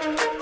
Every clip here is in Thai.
ส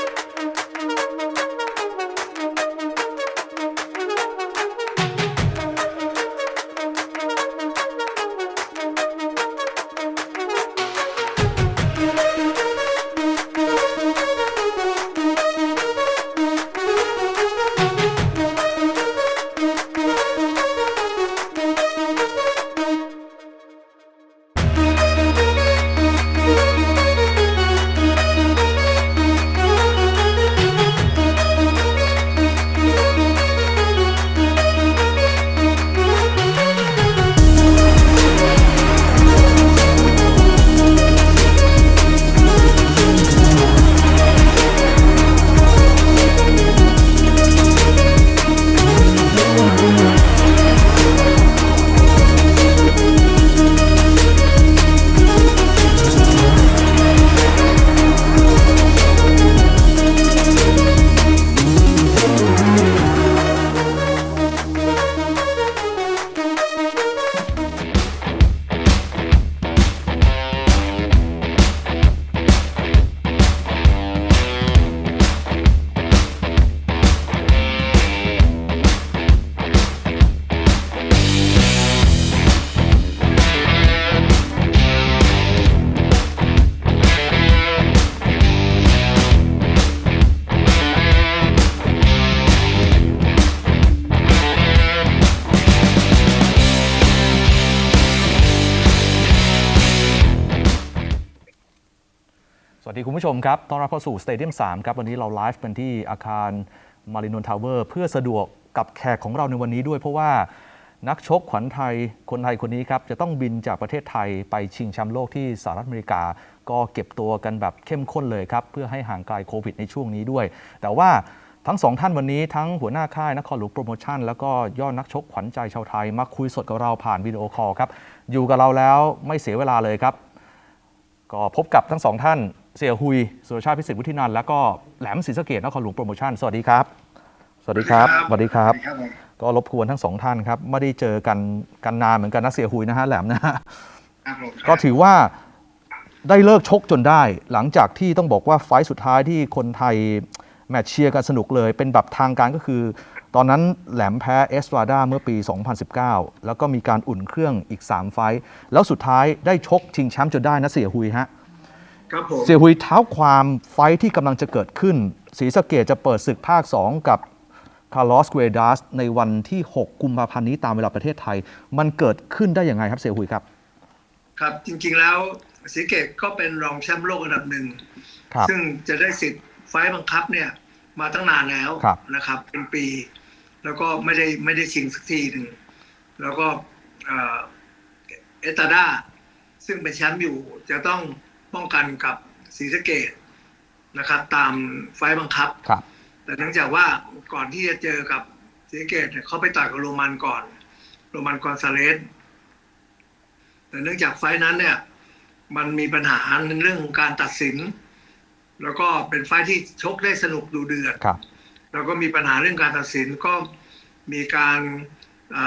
วัสดีคุณผู้ชมครับ ต้อนรับเข้าสู่สเตเดียม3ครับ วันนี้เราไลฟ์เป็นที่อาคารมารินนทาวเวอร์เพื่อสะดวกกับแขกของเราในวันนี้ด้วย เพราะว่านักชกขวัญไทยคนไทยคนนี้ครับ จะต้องบินจากประเทศไทยไปชิงแชมป์โลกที่สหรัฐอเมริกา ก็เก็บตัวกันแบบเข้มข้นเลยครับ เพื่อให้ห่างไกลโควิดในช่วงนี้ด้วย แต่ว่าทั้งสองท่านวันนี้ทั้งหัวหน้าค่ายนครหลวงโปรโมชั่น แล้วก็ยอดนักชกขวัญใจชาวไทยมาคุยสดกับเราผ่านวิดีโอคอลครับอยู่กับเราแล้วไม่เสียเวลาเลยครับ ก็พบกับทั้งสองท่าน เสี่ยหุยสุรชาติพิสิทธิ์วุฒินันท์แล้วก็แหลมศรีสะเกดนครหลวงโปรโมชั่น สวัสดีครับ สวัสดีครับ สวัสดีครับครับผมก็รบกวนทั้งสองท่านครับ ไม่ได้เจอกันกันนานเหมือนกันนะเสี่ยหุยนะฮะแหลมนะฮะครับผมก็ถือว่าได้เลิกชกจนได้ หลังจากที่ต้องบอกว่าไฟต์สุดท้ายที่คนไทยแมตช์เชียร์กันสนุกเลย เป็นแบบทางการก็คือ ตอนนั้นแหลมแพ้เอสตราดาเมื่อปี 2019 แล้วก็มีการอุ่นเครื่องอีก 3 ไฟต์แล้วสุดท้ายได้ชกชิงแชมป์จนได้นะเสี่ยหุยฮะ ครับผมเสียหุยเท้าความไฟท์ที่กำลังจะเกิดขึ้นศรีสะเกดจะเปิดศึกภาค 2 กับคาร์ลอสเกรดัสในวันที่ 6 กุมภาพันธ์นี้ตามเวลาประเทศไทย มันเกิดขึ้นได้ยังไงครับเสียหุยครับ ครับจริงๆแล้วศรีเกตก็เป็นรองแชมป์โลกอันดับหนึ่งครับ ซึ่งจะได้สิทธิ์ไฟล์บังคับเนี่ยมาตั้งนานแล้วครับ นะครับ เป็นปี แล้วก็ไม่ได้ไม่ได้ชิงสักทีหนึ่งแล้วก็เอ่อเอตาดาซึ่งเป็นแชมป์อยู่จะต้อง ป้องกันกับศรีสะเกดนะครับ ตามไฟล์บังคับ ครับ แต่เนื่องจากว่าก่อนที่จะเจอกับศรีสะเกตเนี่ยเขาไปต่อยกับโรมันก่อน โรมันกอนซาเลสแต่เนื่องจากไฟล์นั้นเนี่ย มันมีปัญหาในเรื่องของการตัดสิน แล้วก็เป็นไฟล์ที่ชกได้สนุกดูเดือด ครับ แล้วก็มีปัญหาเรื่องการตัดสินก็มีการอ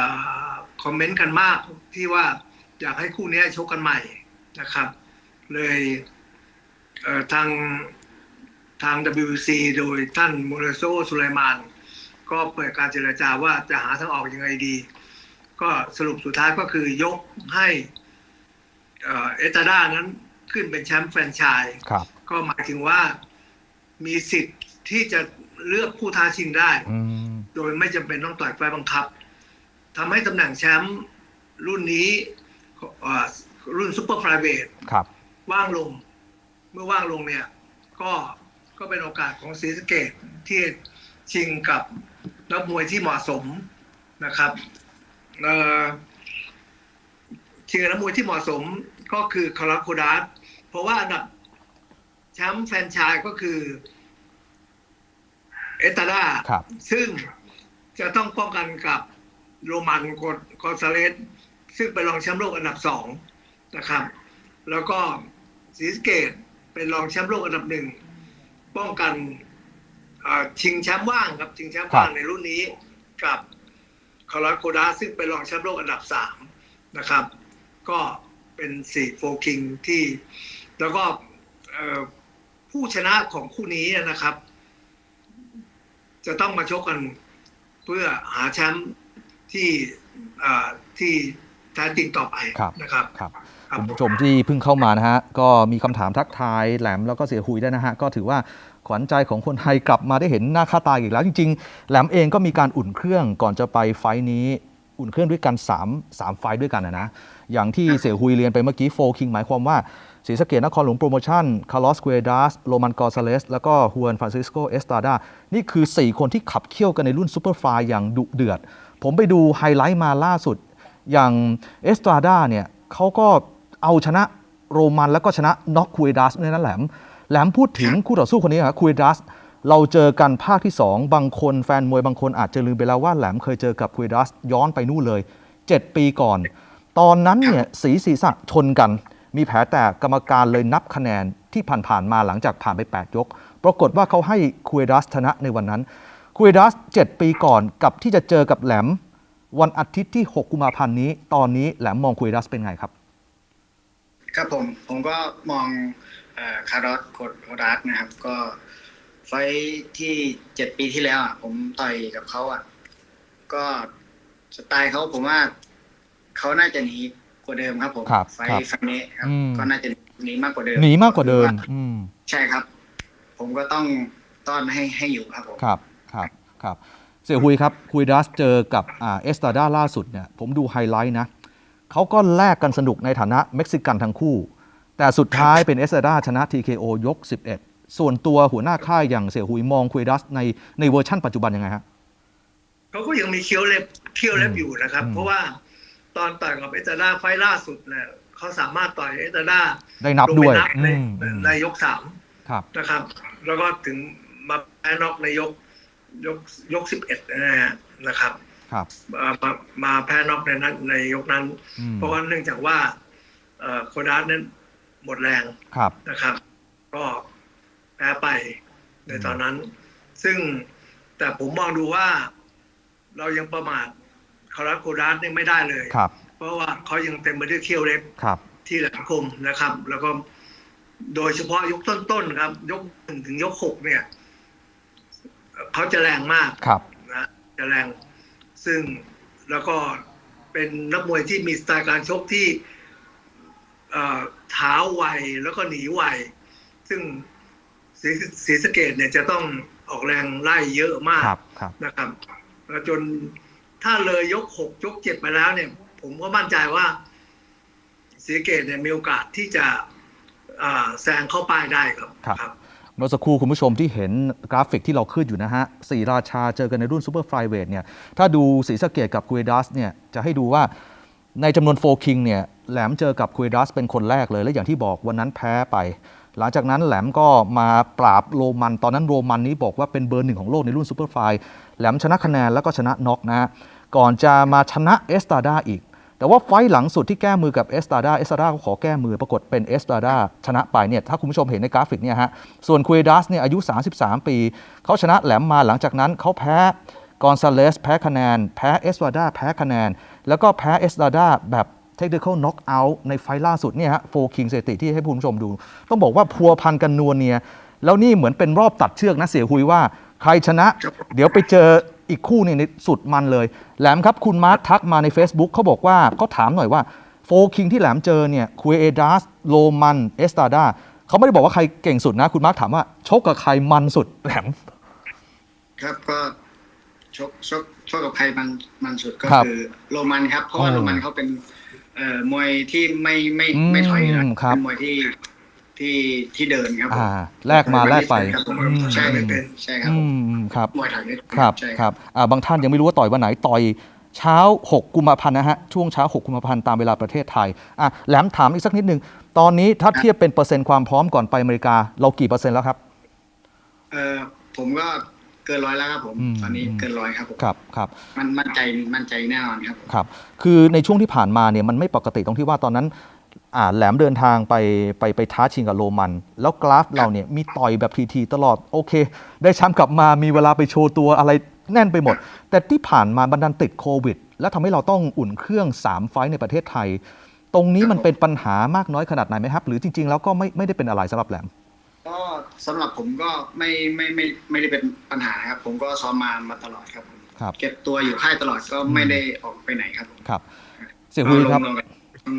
าคอมเมนต์กันมากที่ว่าอยากให้คู่นี้ชกกันใหม่นะครับ เลยเอ่อทางทาง WBC โดยท่านมูเรโซสุไลมาน ก็เปิดการเจรจาว่าจะหาทางออกยังไงดี ก็สรุปสุดท้ายก็คือยกให้เอ่อเอตาด้านั้นขึ้นเป็นแชมป์แฟรนไชส์ครับก็หมายถึงว่ามีสิทธิ์ที่จะเลือกผู้ท้าชิงได้อืมโดยไม่จำเป็นต้องต่อยไฟล์บังคับทำให้ตำแหน่งแชมป์รุ่นนี้เอ่อรุ่นซูเปอร์ไฟเวทครับ ว่างลง เมื่อว่างลงเนี่ย ก็ก็เป็นโอกาสของศรีสะเกตที่ชิงกับนักมวยที่เหมาะสมนะครับเอ่อชิงกับนักมวยที่เหมาะสมก็คือคาราโคดัสเพราะว่าอันดับแชมป์แฟรนไชายก็คือ เอตาดาครับซึ่งจะต้องป้องกันกับโรมันโกกอนซาเลสซึ่งเป็นรองแชมป์โลกอันดับสองนะครับ แล้วก็ ศรีสะเกตเป็นรองแชมป์โลกอันดับหนึ่งป้องกันเอ่อชิงแชมป์ว่างครับชิงแชมป์ว่างครับในรุ่นนี้กับคาราโคดาซึ่งเป็นรองแชมป์โลกอันดับสามนะครับ ก็เป็นสี่โฟคิงที่ แล้วก็เอ่อผผู้ชนะของคู่นี้นะครับ จะต้องมาชกกันเพื่อหาแชมป์ที่อ่าที่แท้จริงต่อไปครับนะครับ คุณผู้ชมที่เพิ่งเข้ามานะฮะ ก็มีคำถามทักทายแหลมแล้วก็เสียหุยได้นะฮะ ก็ถือว่าขวัญใจของคนไทยกลับมาได้เห็นหน้าค่าตาอีกแล้ว จริง ๆ แหลมเองก็มีการอุ่นเครื่องก่อนจะไปไฟท์นี้อุ่นเครื่องด้วยกัน3 3ไฟด้วยกันนะนะ อย่างที่เสียหุยเรียนไปเมื่อกี้โฟคิงหมายความว่าศรีสะเกดนครหลวงโปรโมชั่น คาร์ลอสเกเดัส โรมันกอซาเลส แล้วก็ฮวนฟรานซิสโก เอสตาดา นี่คือ 4 คนที่ขับเคี่ยวกันในรุ่นซูเปอร์ไฟอย่างดุเดือด ผมไปดูไฮไลท์มาล่าสุด อย่างเอสตราดาเนี่ยเขาก็ เอาชนะโรมันแล้วก็ชนะน็อกคูเอดัสในนั้นแหลมแหลมพูดถึงคู่ต่อสู้คนนี้ครับคูเอดัสเราเจอกันภาคที่ 2 บางคนแฟนมวยบางคนอาจจะลืมไปแล้วว่าแหลมเคยเจอกับคูเอดัสย้อนไปนู่นเลย 7 ปีก่อน ตอนนั้นเนี่ยสีศีรษะชนกัน มีแผลแตกกรรมการเลยนับคะแนนที่ผ่านๆมาหลังจากผ่านไป 8 ยก ปรากฏว่าเขาให้คูเอดัสชนะในวันนั้นคูเอดัส7ปีก่อนกับที่จะเจอกับแหลมวันอาทิตย์ที่ 6 กุมภาพันธ์นี้ ตอนนี้แหลมมองคูเอดัสเป็นไงครับ ครับผมผมก็มองเอ่อคาร์ลอสโคโคดัสนะครับ ก็ไฟท์ที่เจ็ดปีที่แล้วอะผมต่อยกับเขาอะ ก็สไตล์เขาผมว่าเขาน่าจะหนีกว่าเดิมครับผมครับไฟครับท์ไฟท์นี้ครับอืมก็น่าจะหนีมากกว่าเดิมหนีมากกว่าเดิมคืออืมใช่ครับ ผมก็ต้องต้อนให้ให้อยู่ครับผมครับครับครับเสี่ยหุยครับคุยดัสเจอกับอ่าเอสตาดาล่าสุดเนี่ยผมดูไฮไลท์นะ เขาก็แลกกันสนุกในฐานะเม็กซิกันทั้งคู่ แต่สุดท้ายเป็นเอสตาดาชนะ TKO ยก 11 ส่วนตัวหัวหน้าค่ายอย่างเสี่ยหุยมองคุยดัสในในเวอร์ชั่นปัจจุบันยังไงฮะเขาก็ยังมีเคี้ยวเล็บเคี้ยวเล็บอยู่นะครับอืมเพราะว่าตอนต่อยกับเอตาดาไฟล์ล่าสุดเนี่ยเขาสามารถต่อยเอตาดาได้นับด้วยลงไปนับในอืมอืมในยกสามครับนะครับ แล้วก็ถึงมาแพ้น็อกในยกยกยกสิบเอ็ดนะฮะนะครับ ครับเอ่อมามาแพ้น็อกในนั้นในยกนั้นอืมเพราะว่าเนื่องจากว่าเอ่อโคดาสนั้นหมดแรงครับนะครับ ก็แพ้ไปในตอนนั้น ซึ่งแต่ผมมองดูว่าเรายังประมาทคาราโคดาสเนี่ยไม่ได้เลยครับ เพราะว่าเขายังเต็มไปด้วยเขี้ยวเล็บครับ ที่แหลมคมนะครับ แล้วก็โดยเฉพาะยกต้นๆครับ ยกหนึ่งถึงยกหกเนี่ยเขาจะแรงมากครับนะจะแรง ซึ่งแล้วก็เป็นนักมวยที่มีสไตล์การชกที่เอ่อเท้าไวแล้วก็หนีไวซึ่งศรีศรีสะเกดเนี่ยจะต้องออกแรงไล่เยอะมากครับครับนะครับแล้วจนถ้าเลยยกหกยกเจ็ดไปแล้วเนี่ย ผมก็มั่นใจว่าศรีสะเกตเนี่ยมีโอกาสที่จะอ่าแซงเข้าป้ายได้ครับครับ เมื่อสักครู่คุณผู้ชมที่เห็นกราฟิกที่เราขึ้นอยู่นะฮะสี่ราชาเจอกันในรุ่นซูเปอร์ไฟเวทเนี่ยถ้าดูสีสเกตกับคุยดัสเนี่ยจะให้ดูว่าในจำนวนโฟคิงเนี่ยแหลมเจอกับคุยดัสเป็นคนแรกเลย และอย่างที่บอกวันนั้นแพ้ไป หลังจากนั้นแหลมก็มาปราบโรมัน ตอนนั้นโรมันนี้บอกว่าเป็นเบอร์หนึ่งของโลกในรุ่นซูเปอร์ไฟแหลมชนะคะแนนแล้วก็ชนะน็อกนะฮะก่อนจะมาชนะเอสตาดาอีก แต่ว่าไฟท์หลังสุดที่แก้มือกับเอสตาดาเอสตาดาก็ขอแก้มือปรากฏเป็นเอสตาดาชนะไปเนี่ยถ้าคุณผู้ชมเห็นในกราฟิกเนี่ยฮะส่วนคุยดัสเนี่ยอายุ 33 ปี เขาชนะแหลมมาหลังจากนั้นเขาแพ้กอนซาเลสแพ้คะแนน แพ้เอสตาดาแพ้คะแนน แล้วก็แพ้เอสตาดาแบบเทคนิคอลน็อกเอาท์ในไฟล์ล่าสุดเนี่ยฮะโฟคิงเซติที่ให้คุณผู้ชมดู ต้องบอกว่าพัวพันกันนัวเนีย แล้วนี่เหมือนเป็นรอบตัดเชือกนะเสียหุยว่า ใครชนะ เดี๋ยวไปเจอ อีกคู่เนี่ยในสุดมันเลย แหลมครับคุณมาร์คทักมาใน Facebook เขาบอกว่าเขาถามหน่อยว่าโฟคิงที่แหลมเจอเนี่ยคุยเอดัสโลมันเอสตาดาเขาไม่ได้บอกว่าใครเก่งสุดนะ คุณมาร์คถามว่า ชกกับใครมันสุดแหลม ครับก็ชกชกชกกับใครมันมันสุดก็ครับคือโรมันครับ เพราะว่าอ๋อโรมันเขาเป็นเอ่อมวยที่ไม่ไม่อืมไม่ถอยอยู่แล้วครับเป็นมวยที่ ที่ที่เดินครับผมอ่าแลกมาแลกไปครับผมอืมใช่ไม่เป็นใช่ครับอืผมมครับมวยถอยไม่เป็นครับใช่ครับอ่าบางท่านยังไม่รู้ว่าต่อยวันไหนต่อยเช้า 6 กุมภาพันธ์นะฮะ ช่วงเช้า 6 กุมภาพันธ์ตามเวลาประเทศไทยอะแหลมถามอีกสักนิดหนึ่งตอนนี้ถ้าเทียบเป็นเปอร์เซ็นต์ความพร้อมก่อนไปอเมริกา เรากี่เปอร์เซ็นต์แล้วครับเออผมก็เกินร้อยแล้วครับผมอืมตอนนี้อืมเกินร้อยครับผมครับครับมันมั่นใจมั่นใจแน่นอนครับครับ คือในช่วงที่ผ่านมาเนี่ยมันไม่ปกติตรงที่ว่าตอนนั้นอ่า แหลมเดินทางไปไปไปท้าชิงกับโรมัน แล้วกราฟเราเนี่ยมีต่อยแบบทีๆตลอด โอเค ได้แชมป์กลับมามีเวลาไปโชว์ตัวอะไรแน่นไปหมด แต่ที่ผ่านมาบันดันติดโควิด แล้วทำให้เราต้องอุ่นเครื่อง 3 ไฟท์ในประเทศไทย ตรงนี้มันเป็นปัญหามากน้อยขนาดไหนไหมครับ หรือจริง ๆ แล้วก็ไม่ไม่ได้เป็นอะไรสำหรับแหลมก็สำหรับผมก็ไม่ไม่ไม่ไม่ได้เป็นปัญหาครับ ผมก็ซ้อมมามาตลอดครับผมครับ เก็บตัวอยู่ค่ายตลอดก็ไม่ได้ออกไปไหนครับผมครับ เสียหุยครับก็ลงกับ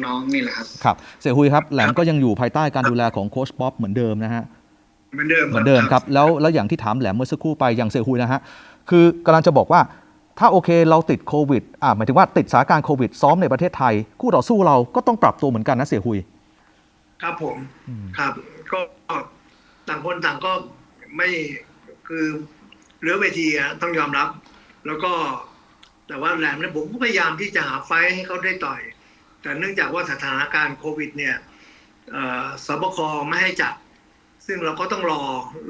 น้องๆนี่แหละครับ ครับ เสียหุยครับ แหลมก็ยังอยู่ภายใต้การดูแลของโค้ชป๊อปเหมือนเดิมนะฮะ เหมือนเดิมเหมือนเดิมครับ แล้วแล้วอย่างที่ถามแหลมเมื่อสักครู่ไปอย่างเสียหุยนะฮะ คือกำลังจะบอกว่าถ้าโอเคเราติดโควิด อ่าหมายถึงว่าติดสถานการณ์โควิดซ้อมในประเทศไทย คู่ต่อสู้เราก็ต้องปรับตัวเหมือนกันนะเสียหุย ครับผมอืมครับ ก็ต่างคนต่างก็ไม่คือเหลือเวทีอะต้องยอมรับ แล้วก็แต่ว่าแหลมเนี่ยผมก็พยายามที่จะหาไฟท์ให้เขาได้ต่อย แต่เนื่องจากว่าสถานการณ์โควิดเนี่ยเอ่อสบคไม่ให้จัด ซึ่งเราก็ต้องรอ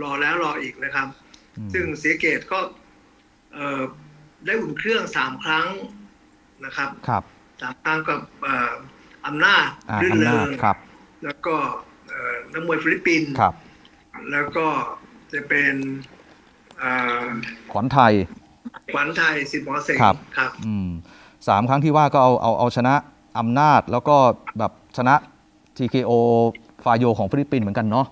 รอแล้วรออีกนะครับอืมซึ่งเสียเกตก็เอ่อได้อุ่นเครื่องสามครั้งนะครับครับสามครั้งกับเอ่ออำนาจอ่ารื่นอำเรินาจงครับแล้วก็เอ่อนักมวยฟิลิปปินส์ครับแล้วก็จะเป็นเอ่อขวัญไทย ขวัญไทยสิทธิ์หมอเสงครับ ครับอืมสามครั้งที่ว่าก็เอาเอาเอาชนะ อำนาจแล้วก็แบบชนะ TKO ฟาโยของฟิลิปปินส์เหมือนกันเนาะ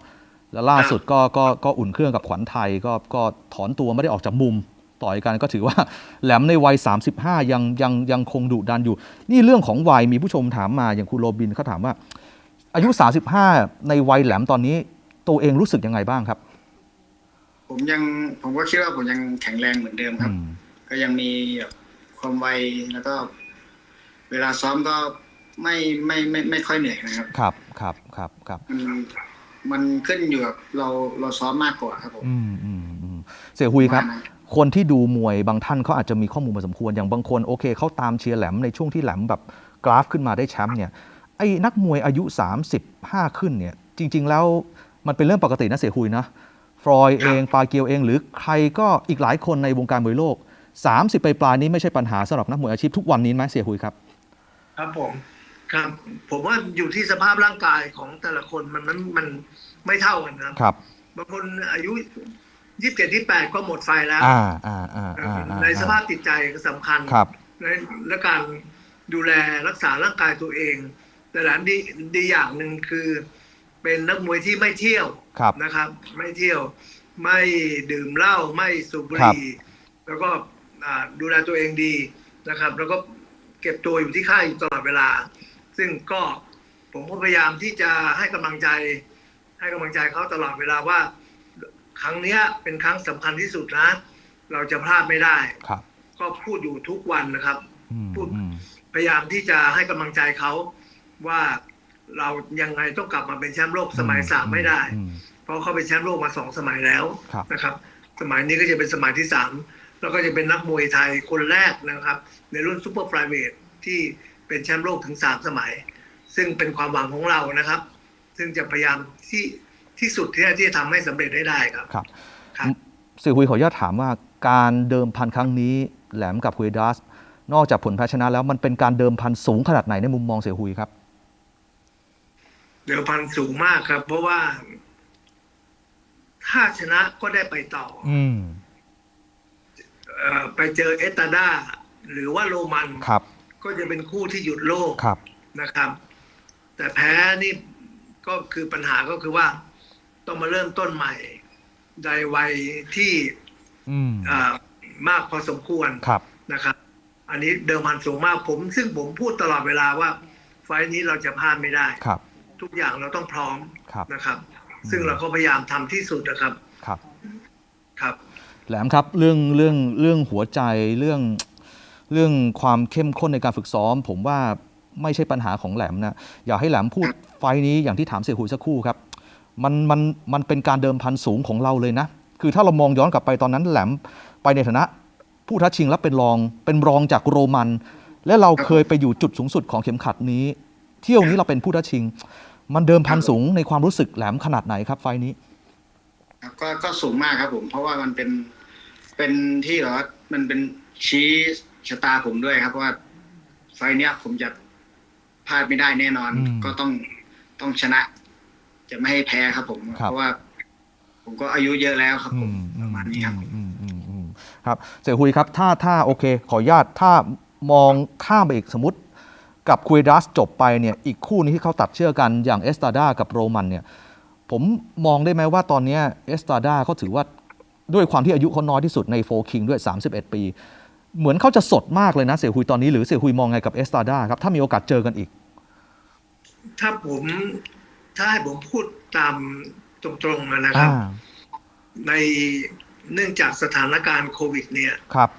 แล้วล่าสุดก็ก็ก็อุ่นเครื่องกับขวัญไทยก็ก็ถอนตัวไม่ได้ออกจากมุมต่อยกันก็ถือว่าแหลมในวัย 35 ยังยังยังคงดุดันอยู่ นี่เรื่องของวัยมีผู้ชมถามมาอย่างคุณโรบินเขาถามว่า อายุ 35 ในวัยแหลมตอนนี้ ตัวเองรู้สึกยังไงบ้างครับ ผมยังผมก็คิดว่าผมยังแข็งแรงเหมือนเดิมครับอืมก็ยังมีแบบความไวแล้วก็ เวลาซ้อมก็ไม่ไม่ไม่ไม่ค่อยเหนื่อยนะครับ ครับครับครับครับมันมันขึ้นอยู่กับเราเราซ้อมมากกว่าครับผมอืมอืมอืมเสี่ยหุยครับว่านะคนที่ดูมวยบางท่านเขาอาจจะมีข้อมูลพอสมควรอย่างบางคนโอเคเขาตามเชียร์แหลมในช่วงที่แหลมแบบกราฟขึ้นมาได้แชมป์เนี่ยไอ้นักมวยอายุ 35 ขึ้นเนี่ย จริง ๆ แล้วมันเป็นเรื่องปกตินะเสียหุยนะฟรอยด์เองฟาเกียวเองหรือใครก็อีกหลายคนในวงการมวยโลก 30 ไปปลายๆนี้ไม่ใช่ปัญหาสำหรับนักมวยอาชีพทุกวันนี้ไหมเสียหุยครับ ครับผมครับ ผมว่าอยู่ที่สภาพร่างกายของแต่ละคนมันมันมันไม่เท่ากันนะครับ ครับ บางคนอายุยี่สิบเจ็ดยี่แปดก็หมดไฟแล้วอ่าอ่าอ่าอ่าอ่าในสภาพจิตใจก็สำคัญครับ และและการดูแลรักษาร่างกายตัวเอง แต่หลานดีดีอย่างหนึ่งคือ เป็นนักมวยที่ไม่เที่ยวครับ นะครับ ไม่เที่ยว ไม่ดื่มเหล้าไม่สูบบุหรี่แล้วก็อ่าดูแลตัวเองดีนะครับ แล้วก็ เก็บตัวอยู่ที่ค่ายอยู่ตลอดเวลา ซึ่งก็ผมก็พยายามที่จะให้กำลังใจ ให้กำลังใจเขาตลอดเวลาว่า ครั้งเนี้ยเป็นครั้งสำคัญที่สุดนะ เราจะพลาดไม่ได้ครับ ก็พูดอยู่ทุกวันนะครับอืมพูดอืมพยายามที่จะให้กำลังใจเขาว่าเรายังไงต้องกลับมาเป็นแชมป์โลกสมัยสามไม่ได้อืมเพราะเขาเป็นแชมป์โลกมาสองสมัยแล้วครับนะครับ สมัยนี้ก็จะเป็นสมัยที่สาม แล้วก็จะเป็นนักมวยไทยคนแรกนะครับ ในรุ่นซูเปอร์ไฟเวทที่เป็นแชมป์โลกถึงสามสมัย ซึ่งเป็นความหวังของเรานะครับ ซึ่งจะพยายามที่ที่สุดที่ที่จะทำให้สำเร็จได้ได้ครับครับครับเสี่ยหุยขออนุญาตถามว่าการเดิมพันครั้งนี้แหลมกับฮุยดัสนอกจากผลแพ้ชนะแล้วมันเป็นการเดิมพันสูงขนาดไหนในมุมมองเสี่ยหุยครับ เดิมพันสูงมากครับ เพราะว่า ถ้าชนะก็ได้ไปต่อ อืมเอ่อ ไปเจอเอสตาดาหรือว่าโรมันครับ ก็จะเป็นคู่ที่หยุดโลกครับนะครับ แต่แพ้นี่ก็คือปัญหาก็คือว่า ต้องมาเริ่มต้นใหม่ในวัยที่อืมอ่ามากพอสมควรครับนะครับ อันนี้เดิมพันสูงมากผม ซึ่งผมพูดตลอดเวลาว่า ไฟล์นี้เราจะพลาดไม่ได้ครับ ทุกอย่างเราต้องพร้อมครับนะครับ ซึ่งเราก็พยายามทำที่สุดนะครับครับ ครับ แหลมครับเรื่องเรื่องเรื่องหัวใจเรื่องเรื่องความเข้มข้นในการฝึกซ้อม ผมว่าไม่ใช่ปัญหาของแหลมนะอยากให้แหลมพูดไฟล์นี้อย่างที่ถามเสี่ยหุยสักครู่ครับมันมันมันเป็นการเดิมพันสูงของเราเลยนะ คือถ้าเรามองย้อนกลับไปตอนนั้นแหลมไปในฐานะ ผู้ท้าชิงและเป็นรองเป็นรองจากโรมัน และเราเคยไปอยู่จุดสูงสุดของเข็มขัดนี้ เที่ยวนี้เราเป็นผู้ท้าชิง มันเดิมพันสูงในความรู้สึกแหลมขนาดไหนครับไฟล์นี้ ครับก็ก็สูงมากครับผม เพราะว่ามันเป็นเป็นที่แบบว่ามันเป็นชี้ชะตาผมด้วยครับว่าไฟล์เนี้ยผมจะพลาดไม่ได้แน่นอน อืมก็ต้องต้องชนะ จะไม่ให้แพ้ครับผม ครับ เพราะว่า ผมก็อายุเยอะแล้วครับผมประมาณนี้ครับอืมอืมอืมครับเสี่ยหุยครับ ถ้าถ้าโอเค ขออนุญาตถ้ามองข้ามไปอีกสมมติ กับคุยดัสจบไปเนี่ยอีกคู่นี้ที่เขาตัดเชื่อกันอย่างเอสตาดากับโรมันเนี่ย ผมมองได้ไหมว่าตอนเนี้เอสตาดาเขาถือว่าด้วยความที่อายุเขาน้อยที่สุดในโฟคิงด้วย 31 ปี เหมือนเขาจะสดมากเลยนะเสี่ยหุยตอนนี้หรือเสี่ยหุยมองไงกับเอสตาดาครับ ถ้ามีโอกาสเจอกันอีก ถ้าผมถ้าให้ผมพูดตามตรงๆนะครับอ่าในเนื่องจากสถานการณ์โควิด เนี่ยครับ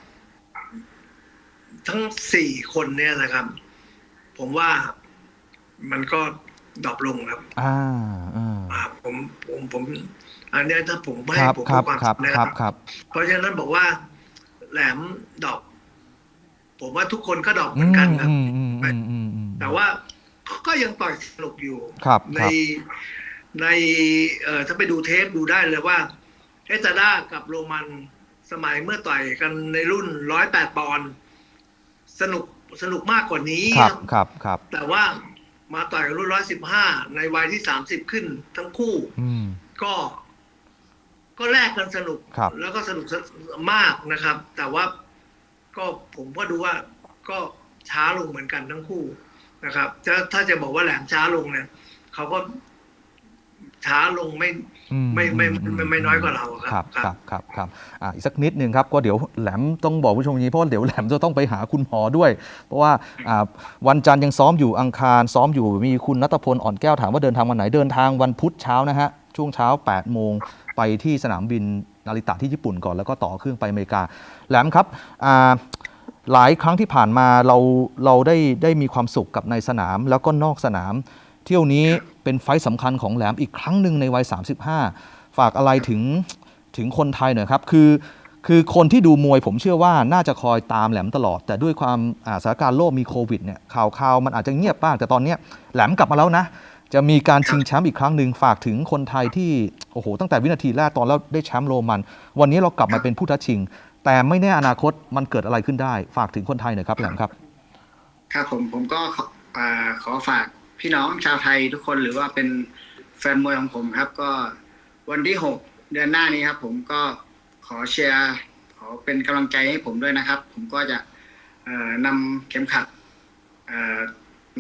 ทั้งสี่คนเนี่ยนะครับ ผมว่ามันก็ ดรอปลงครับ อ่าอ่าอ่าผมผมผม อันเนี้ยถ้าผมไม่คให้รับผมครับพูดความครับจริงนะคครัรับบครับ เพราะฉะนั้นบอกว่า แหลมดรอปผมว่าทุกคนก็ดรอปเหอืมือนมกันครับอืมอืมอืมอืมอืมแต่ว่าก็ยังต่อยสนุกอยู่ครับในครับในเอ่อถ้าไปดูเทปดูได้เลยว่าเอสตาด้ากับโรมันสมัยเมื่อต่อยกันในรุ่นร้อยแปดปอนด์สนุกสนุกมากกว่านี้ครับครับ ครับครับแต่ว่า มาต่อยกันรุ่นร้อยสิบห้าในวัยที่สามสิบขึ้นทั้งคู่ อืม ก็ ก็แลกกันสนุก ครับ แล้วก็สนุกมากนะครับ แต่ว่าก็ผมก็ดูว่าก็ช้าลงเหมือนกันทั้งคู่นะครับถ้าถ้าจะบอกว่าแหลมช้าลงเนี่ยเขาก็ช้าลงไม่อื ไม่ไม่ไม่ไม่ไม่น้อยกว่าเราอะคครัรับบครับครับครับอ่าอีกสักนิดหนึ่งครับก็เดี๋ยวแหลมต้องบอกผู้ชมอย่างนี้เพราะว่าเดี๋ยวแหลมจะต้องไปหาคุณหมอด้วย เพราะว่าอ่าวันจันทร์ยังซ้อมอยู่อังคารซ้อมอยู่มีคุณนัทพลอ่อนแก้วถามว่าเดินทางวันไหนเดินทางวันพุธเช้านะฮะช่วงเช้า8โมงไปที่สนามบินนาริตะที่ญี่ปุ่นก่อนแล้วก็ต่อเครื่องไปอเมริกาแหลมครับอ่าหลายครั้งที่ผ่านมาเราเราได้ได้มีความสุขกับในสนามแล้วก็นอกสนาม เที่ยวนี้ เป็นไฟต์สำคัญของแหลมอีกครั้งหนึ่งในวัย 35 ฝากอะไรถึงถึงคนไทยหน่อยครับ คือคือคนที่ดูมวยผมเชื่อว่าน่าจะคอยตามแหลมตลอด แต่ด้วยความาสถานการณ์โลกมีโควิดเนี่ยข่าวข่าวมันอาจจะเงียบบ้าง แต่ตอนนี้แหลมกลับมาแล้วนะ จะมีการชิงแชมป์อีกครั้งหนึ่งฝากถึงคนไทยที่โอ้โหตั้งแต่วินาทีแรกตอนแล้วได้แชมป์โรมัน วันนี้เรากลับมาเป็นผู้ท้าชิง แต่ไม่แน่อนาคตมันเกิดอะไรขึ้นได้ ฝากถึงคนไทยหน่อยครับแหลมครับ ครับผมผมก็ขอฝาก พี่น้องชาวไทยทุกคนหรือว่าเป็นแฟนมวยของผมครับ ก็วันที่หกเดือนหน้านี้ครับ ผมก็ขอเชียร์ขอเป็นกำลังใจให้ผมด้วยนะครับ ผมก็จะเอ่อนำเข็มขัด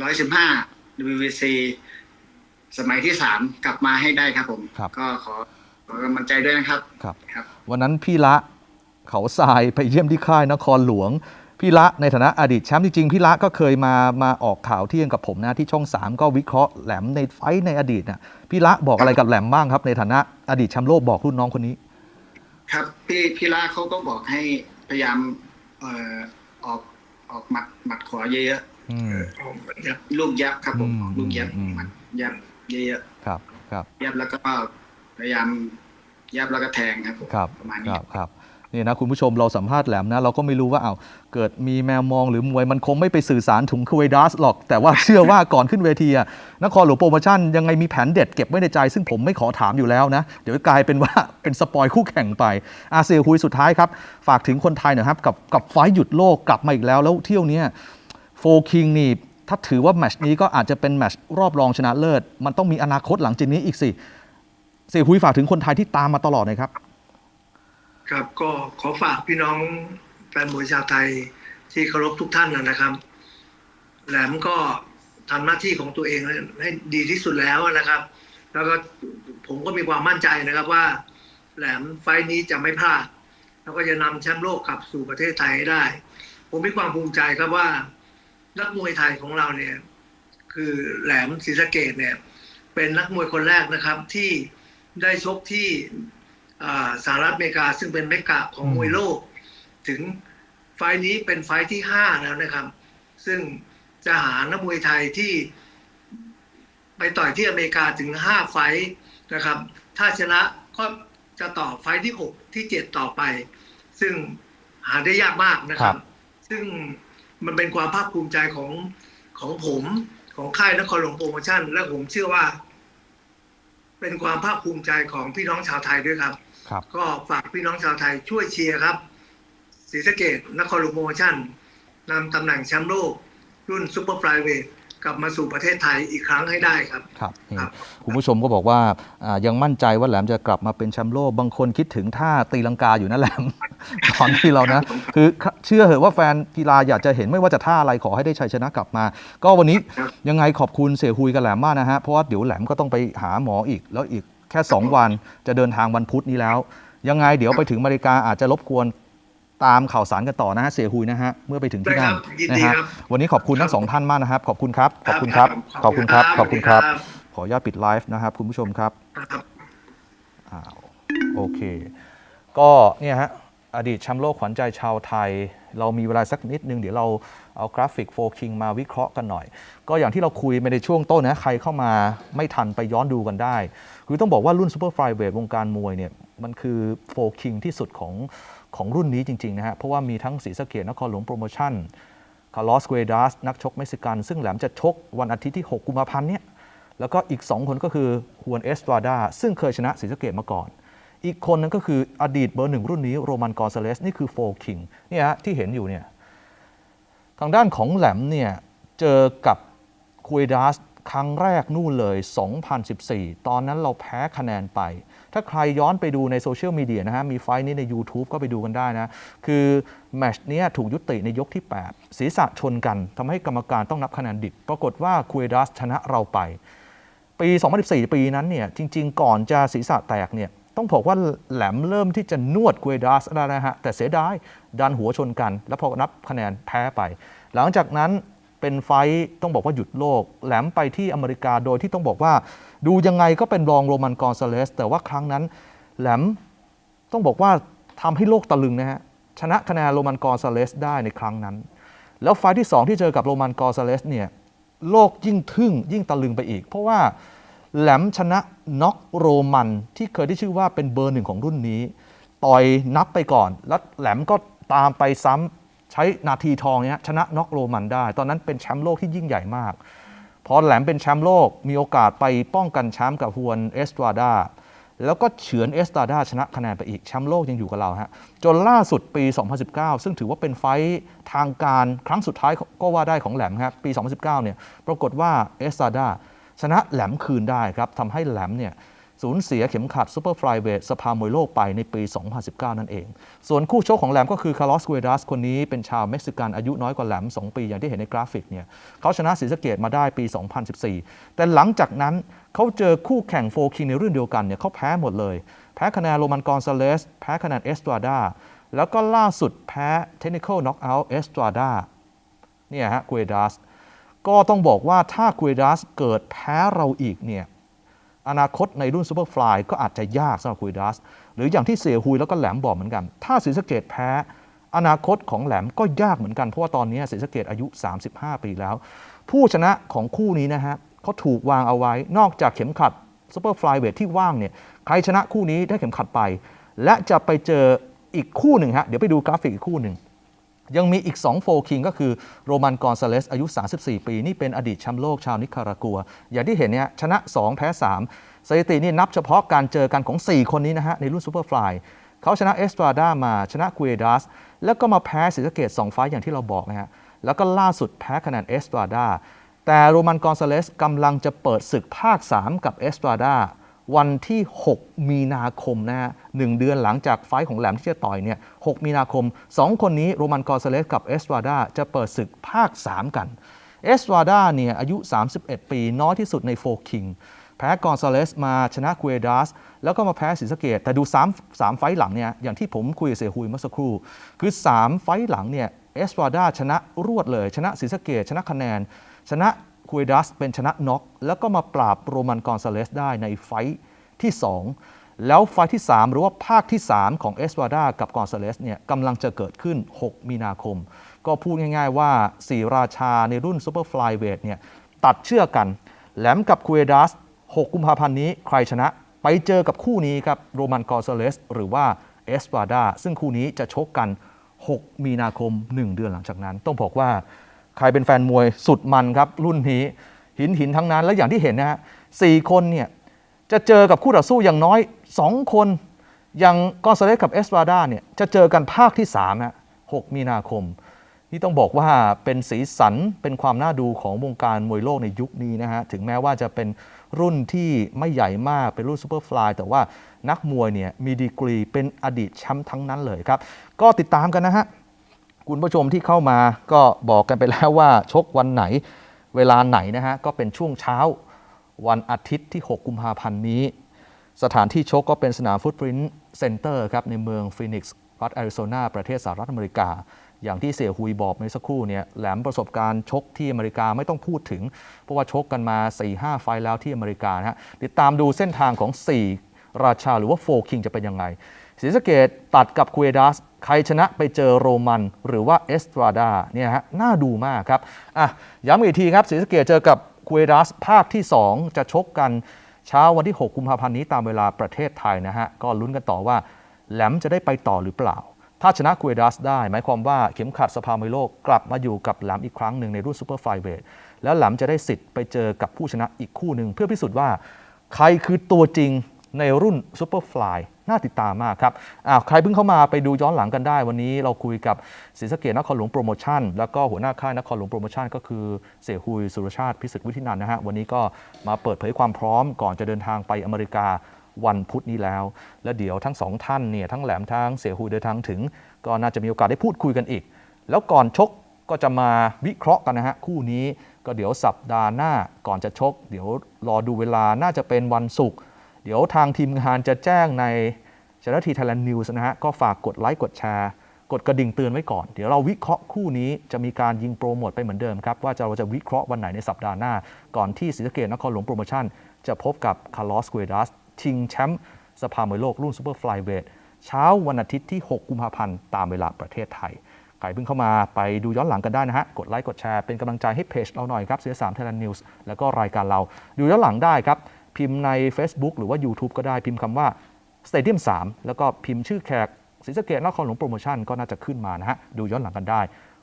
ร้อยสิบห้า WBC สมัยที่สามกลับมาให้ได้ครับผมครับ ก็ขอขอกำลังใจด้วยนะครับครับ ครับ วันนั้นพี่ละเขาทรายไปเยี่ยมที่ค่ายนครหลวง พี่ละในฐานะอดีตแชมป์จริงๆพี่ละก็เคยมามาออกข่าวเที่ยงกับผมนะที่ช่อง 3 ก็วิเคราะห์แหลมในไฟท์ในอดีตนะพี่ละบอกอะไรกับแหลมบ้างครับ ในฐานะอดีตแชมป์โลกบอกรุ่นน้องคนนี้ ครับพี่พี่ล่าเขาก็บอกให้พยายามเอ่อออกออกหมัดหมัดขวาเยอะอืมครับๆลูกยับครับผมอืมลูกยับอืมหมัดยับเยอะครับ ครับๆยับแล้วก็พยายามยับแล้วก็แทงครับผมครับประมาณคนี้รับครับนี่นะคุณผู้ชมเราสัมภาษณ์แหลมนะเราก็ไม่รู้ว่าเอาว เกิดมีแมวมองหรือมวยมันคงไม่ไปสื่อสารถึงคเวดัสหรอก แต่ว่าเชื่อว่าก่อนขึ้นเวทีอะนครหลวงโปรโมชั่นยังไงมีแผนเด็ดเก็บไว้ในใจ ซึ่งผมไม่ขอถามอยู่แล้วนะ เดี๋ยวกลายเป็นว่าเป็นสปอยคู่แข่งไป อาเซียคุยสุดท้ายครับ ฝากถึงคนไทยหน่อยครับ กับกับไฟหยุดโลกกลับมาอีกแล้ว แล้วเที่ยวเนี้โฟคิงนี่ถ้าถือว่าแมชนี้ก็อาจจะเป็นแมชรอบรองชนะเลิศ มันต้องมีอนาคตหลังจากนี้อีกสิเสียคุยฝากถึงคนไทยที่ตามมาตลอดน่อยครับ ครับก็ขอฝากพี่น้อง ฟนมวยชาวไทยที่เคารพทุกท่านนะครับ แหลมก็ทำหน้าที่ของตัวเองให้ดีที่สุดแล้วนะครับ แล้วก็ผมก็มีความมั่นใจนะครับว่า แหลมไฟล์นี้จะไม่พลาด แล้วก็จะนำแชมป์โลกกลับสู่ประเทศไทยให้ได้ ผมมีความภูมิใจครับว่า นักมวยไทยของเราเนี่ย คือแหลมศรีสะเกดเนี่ย เป็นนักมวยคนแรกนะครับที่ได้ชกที่อ่าสหรัฐอเมริกาซึ่งเป็นเมกะของมวยโลก ถึงไฟล์นี้เป็นไฟล์ที่ห้าแล้วนะครับ ซึ่งจะหานักมวยไทยที่ ไปต่อยที่อเมริกาถึงห้าไฟล์นะครับ ถ้าชนะก็จะต่อไฟล์ที่หกที่เจ็ดต่อไป ซึ่งหาได้ยากมากนะครัครับบซึ่งมันเป็นความภาคภูมิใจของของผมของค่ายนครหลวงโปรโมชั่น และผมเชื่อว่า เป็นความภาคภูมิใจของพี่น้องชาวไทยด้วยครับครับก็ฝากพี่น้องชาวไทยช่วยเชียร์ครับ ศรีสะเกดนครหลวงโปรโมชั่นนำตำแหน่งแชมป์โลก รุ่นซูเปอร์ไฟลายเวทกลับมาสู่ประเทศไทยอีกครั้งให้ได้ครับ ครับนี่ครับ คุณผู้ชมก็บอกว่าอ่ายังมั่นใจว่าแหลมจะกลับมาเป็นแชมป์โลก บางคนคิดถึงท่าตีลังกาอยู่นะแหลม ตอนที่เรานะ คือเชื่อเหอะว่าแฟนกีฬาอยากจะเห็นไม่ว่าจะท่าอะไรขอให้ได้ชัยชนะกลับมา ก็วันนี้ครับ ยังไงขอบคุณเสียหุยกับแหลมมากนะฮะ เพราะว่าเดี๋ยวแหลมก็ต้องไปหาหมออีก แล้วอีกค่ 2 วันจะเดินทางวันพุธนี้แล้ว ยังไงเดี๋ยวไปถึงอเมริกาอาจจะรบกวน ตามข่าวสารกันต่อนะฮะเสียหุยนะฮะเมื่อไปถึงที่นั่นได้ครับยินนะดีฮะครับวันนี้ขอบคุณทั้งสองท่านมากนะครับ ขอบคุณครับ ขอบคุณคครัรับบขอบคุณครับขขออบบคุคุณณคครัรับบขออนุญาตปิดไลฟ์นะครับ คุณผู้ชมครับครับอ้าวโอเค ก็เนี่ยฮะอดีตแชมป์โลกขวัญใจชาวไทย เรามีเวลาสักนิดนึง เดี๋ยวเราเอากราฟิกโฟคิงมาวิเคราะห์กันหน่อย ก็อย่างที่เราคุยไปในช่วงต้นนะใครเข้ามาไม่ทันไปย้อนดูกันได้ คือต้องบอกว่ารุ่นซูเปอร์ไฟเวทวงการมวยเนี่ยมันคือโฟคิงที่สุดของ ของรุ่นนี้จริงๆนะฮะเพราะว่ามีทั้งศรีสะเกดนครหลวงโปรโมชั่นคาร์ลอสเกดัสนักชกเม็กซิกัน ซึ่งแหลมจะชกวันอาทิตย์ที่ 6 กุมภาพันธ์เนี่ยแล้วก็อีก 2 คนก็คือฮวนเอสตราดาซึ่งเคยชนะศรีสะเกดมาก่อน อีกคนนึงก็คืออดีตเบอร์หนึ่งรุ่นนี้โรมันกอนซาเลสนี่คือโฟคิงเนี่ยฮะที่เห็นอยู่เนี่ยทางด้านของแหลมเนี่ยเจอกับคุยดัสครั้งแรกนู่นเลย 2014 ตอนนั้นเราแพ้คะแนนไป ถ้าใครย้อนไปดูในโซเชียลมีเดียนะฮะ มีไฟนี้ใน YouTube ก็ไปดูกันได้นะ คือแมชนี้ถูกยุติในยกที่ 8 ศีรษะชนกันทำให้กรรมการต้องนับคะแนนดิบ ปรากฏว่าคุยดัสชนะเราไป ปี 2014 ปีนั้นเนี่ยจริง ๆ ก่อนจะศีรษะแตกเนี่ยต้องบอกว่าแหลมเริ่มที่จะนวดกุยดัสแล้วนะฮะ แต่เสียดายดันหัวชนกัน แล้วพอนับคะแนนแพ้ไป หลังจากนั้นเป็นไฟต้องบอกว่าหยุดโลก แหลมไปที่อเมริกาโดยที่ต้องบอกว่า ดูยังไงก็เป็นรองโรมันกอนซาเลส แต่ว่าครั้งนั้นแหลมต้องบอกว่าทำให้โลกตะลึงนะฮะ ชนะคะแนนโรมันกอนซาเลสได้ในครั้งนั้น แล้วไฟที่ 2 ที่เจอกับโรมันกอนซาเลสเนี่ยโลกยิ่งทึ่งยิ่งตะลึงไปอีก เพราะว่าแหลมชนะน็อกโรมันที่เคยได้ชื่อว่าเป็นเบอร์หนึ่งของรุ่นนี้ ต่อยนับไปก่อน แล้วแหลมก็ตามไปซ้ำใช้นาทีทองเนี้ยชนะน็อกโรมันได้ ตอนนั้นเป็นแชมป์โลกที่ยิ่งใหญ่มาก พอแหลมเป็นแชมป์โลกมีโอกาสไปป้องกันแชมป์กับฮวนเอสตราดาแล้วก็เฉือนเอสตราดาชนะคะแนนไปอีกแชมป์โลกยังอยู่กับเราฮะจนล่าสุดปี 2019 ซึ่งถือว่าเป็นไฟท์ทางการครั้งสุดท้ายก็ว่าได้ของแหลมครับปี 2019 เนี่ยปรากฏว่าเอสตราดาชนะแหลมคืนได้ครับทำให้แหลมเนี่ย สูญเสียเข็มขัดซูเปอร์ฟลายเวทสภามวยโลกไปในปี 2019 นั่นเอง ส่วนคู่ชกของแหลมก็คือคาร์ลอสเกดัสคนนี้เป็นชาวเม็กซิกันอายุน้อยกว่าแหลม 2 ปี อย่างที่เห็นในกราฟิกเนี่ยเขาชนะศรีสะเกดมาได้ปี 2014 แต่หลังจากนั้นเขาเจอคู่แข่งโฟคิงในรุ่นเดียวกันเนี่ยเขาแพ้หมดเลย แพ้คะแนนโรมันกอนซาเลสแพ้คะแนนเอสตราดาแล้วก็ล่าสุดแพ้เทคนิคอลน็อกเอาท์เอสตราดาเนี่ยฮะเกดัสก็ต้องบอกว่าถ้าเกดัสเกิดแพ้เราอีกเนี่ย อนาคตในรุ่นซูเปอร์ฟลายก็อาจจะยากสำหรับคุยดัสหรืออย่างที่เสียหุยแล้วก็แหลมบอกเหมือนกัน ถ้าศรีสะเกดแพ้ อนาคตของแหลมก็ยากเหมือนกันเพราะว่าตอนนี้ศรีสะเกดอายุ 35 ปีแล้ว ผู้ชนะของคู่นี้นะฮะเขาถูกวางเอาไว้นอกจากเข็มขัดซูเปอร์ฟลายเวทที่ว่างเนี่ยใครชนะคู่นี้ได้เข็มขัดไป และจะไปเจออีกคู่หนึ่งฮะเดี๋ยวไปดูกราฟิกอีกคู่หนึ่ง ยังมีอีก 2 โฟคิงก็คือโรมันกอนซาเลสอายุ 34 ปี นี่เป็นอดีตแชมป์โลกชาวนิคารากัว อย่างที่เห็นเนี่ยชนะ 2 แพ้ 3 สถิตินี่นับเฉพาะการเจอกันของ 4 คนนี้นะฮะ ในรุ่นซูเปอร์ฟลายเขาชนะเอสตราดามาชนะกุเอดัสแล้วก็มาแพ้ศรีสะเกด2ไฟต์อย่างที่เราบอกนะฮะ แล้วก็ล่าสุดแพ้คะแนนเอสตราดาแต่โรมันกอนซาเลสกำลังจะเปิดศึกภาค 3 กับเอสตราดา วันที่ 6 มีนาคมนะฮะหนึ่งเดือนหลังจากไฟของแหลมที่จะต่อยเนี่ย 6 มีนาคม 2 คนนี้โรมันกอร์เซเลสกับเอสตราดาจะเปิดศึกภาค 3 กันเอสตราดาเนี่ยอายุ 31 ปีน้อยที่สุดในโฟคิงแพ้กอนซาเลสมาชนะกุเอดัสแล้วก็มาแพ้ศรีสะเกดแต่ดู 3 3 ไฟหลังเนี่ยอย่างที่ผมคุยเสียหุยเมื่อสักครู่ คือ 3 ไฟหลังเนี่ยเอสตราดาชนะรวดเลย ชนะศรีสะเกดชนะคะแนน ชนะ คุยดัสเป็นชนะน็อกแล้วก็มาปราบโรมันกอนซาเลสได้ในไฟท์ที่ 2 แล้วไฟล์ที่ 3 หรือว่าภาคที่ 3 ของเอสวาดากับกอนซาเลสเนี่ยกำลังจะเกิดขึ้น 6 มีนาคม ก็พูดง่ายๆว่า 4 ราชาในรุ่นซูเปอร์ฟลายเวทเนี่ยตัดเชือกกัน แหลมกับคูเอดัส 6 กุมภาพันธ์นี้ใครชนะไปเจอกับคู่นี้ครับโรมันกอนซาเลสหรือว่าเอสวาดาซึ่งคู่นี้จะชกกัน 6 มีนาคม 1 เดือนหลังจากนั้น ต้องบอกว่า ใครเป็นแฟนมวยสุดมันครับ รุ่นนี้หินหินทั้งนั้น และอย่างที่เห็นนะฮะสี่คนเนี่ยจะเจอกับคู่ต่อสู้อย่างน้อย 2 คน อย่างกอนซาเลสกับเอสวาดาเนี่ยจะเจอกันภาคที่3ฮะ6มีนาคม นี่ต้องบอกว่าเป็นสีสันเป็นความน่าดูของวงการมวยโลกในยุคนี้นะฮะ ถึงแม้ว่าจะเป็นรุ่นที่ไม่ใหญ่มากเป็นรุ่นซูเปอร์ฟลายแต่ว่านักมวยเนี่ยมีดีกรีเป็นอดีตแชมป์ทั้งนั้นเลยครับ ก็ติดตามกันนะฮะ คุณผู้ชมที่เข้ามาก็บอกกันไปแล้วว่าชกวันไหนเวลาไหนนะฮะก็เป็นช่วงเช้าวันอาทิตย์ที่ 6 กุมภาพันธ์นี้ สถานที่ชกก็เป็นสนามฟุตปรินท์เซ็นเตอร์ครับในเมืองฟีนิกซ์รัฐแอริโซนาประเทศสหรัฐอเมริกา อย่างที่เสี่ยฮุยบอกเมื่อสักครู่เนี่ยแหลมประสบการณ์ชกที่อเมริกาไม่ต้องพูดถึง เพราะว่าชกกันมา 4-5 ไฟแล้วที่อเมริกานะฮะติดตามดูเส้นทางของ 4 ราชาหรือว่าโฟคิงจะเป็นยังไงศรีสะเกดตัดกับคูเอดัส ใครชนะไปเจอโรมันหรือว่าเอสตราดาเนี่ยฮะน่าดูมากครับอะย้ำอีกทีครับศรีสะเกดเจอกับคูเอดัสภาคที่ 2 จะชกกันเช้าวันที่ 6 กุมภาพันธ์นี้ตามเวลาประเทศไทยนะฮะ ก็ลุ้นกันต่อว่าแหลมจะได้ไปต่อหรือเปล่า ถ้าชนะคูเอดัสได้ หมายความว่าเข็มขัดสภามวยโลกกลับมาอยู่กับแหลมอีกครั้งหนึ่งในรุ่นซูเปอร์ไฟเวทแล้วแหลมจะได้สิทธิ์ไปเจอกับผู้ชนะอีกคู่หนึ่งเพื่อพิสูจน์ว่าใครคือตัวจริง ในรุ่นซูเปอร์ฟลายน่าติดตามมากครับใครเพิ่งเข้ามาไปดูย้อนหลังกันได้ วันนี้เราคุยกับศรีสะเกดนครหลวงโปรโมชั่น แล้วก็หัวหน้าค่ายนครหลวงโปรโมชั่นก็คือเสียหุยสุรชาติพิสิทธิ์วิทินันท์นะฮะวันนี้ก็มาเปิดเผยความพร้อมก่อนจะเดินทางไปอเมริกาวันพุธนี้แล้ว และเดี๋ยวทั้งสองท่านเนี่ยทั้งแหลมทั้งเสียหุยเดินทางถึง ก็น่าจะมีโอกาสได้พูดคุยกันอีก แล้วก่อนชกก็จะมาวิเคราะห์กันนะฮะคู่นี้ก็เดี๋ยวสัปดาห์หน้าก่อนจะชก เดี๋ยวรอดูเวลาน่าจะเป็นวันศุกร์ เดี๋ยวทางทีมงานจะแจ้งในช n นทีไทยแลนด์นิวส์นะฮะ ก็ฝากกดไลค์กดแชร์ กดกระดิ่งเตือนไว้ก่อน เดี๋ยวเราวิเคราะห์คู่นี้จะมีการยิงโปรโมทไปเหมือนเดิมครับ ว่าเราจะวิเคราะห์วันไหนในสัปดาห์หน้า ก่อนที่ศรีสะเกดนครหลวงโปรโมชั่น จะพบกับคาร์ลอสเกดัสชิงแชมป์สภามวยโลกรุ่นซูเปอร์ฟลายเวทเช้าวันอาทิตย์ที่ 6 กุมภาพันธ์ตามเวลาประเทศไทยใครเพิ่งเข้ามาไปดูย้อนหลังกันได้นะฮะ กดไลค์กดแชร์เป็นกำลังใจให้เพจเราหน่อยครับเสียสามไทยแลนด์นิวส์แล้วก็รายการเราดูย้อนหลังได้ครับ พิมพ์ใน Facebook หรือว่า YouTube ก็ได้พิมพ์คำว่า Stadium 3 แล้วก็พิมพ์ชื่อแขกศรีสะเกดนครหลวงโปรโมชั่นก็น่าจะขึ้นมานะฮะ ดูย้อนหลังกันได้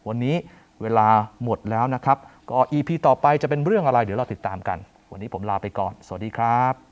วันนี้เวลาหมดแล้วนะครับ ก็ EP ต่อไปจะเป็นเรื่องอะไรเดี๋ยวเราติดตามกัน วันนี้ผมลาไปก่อน สวัสดีครับ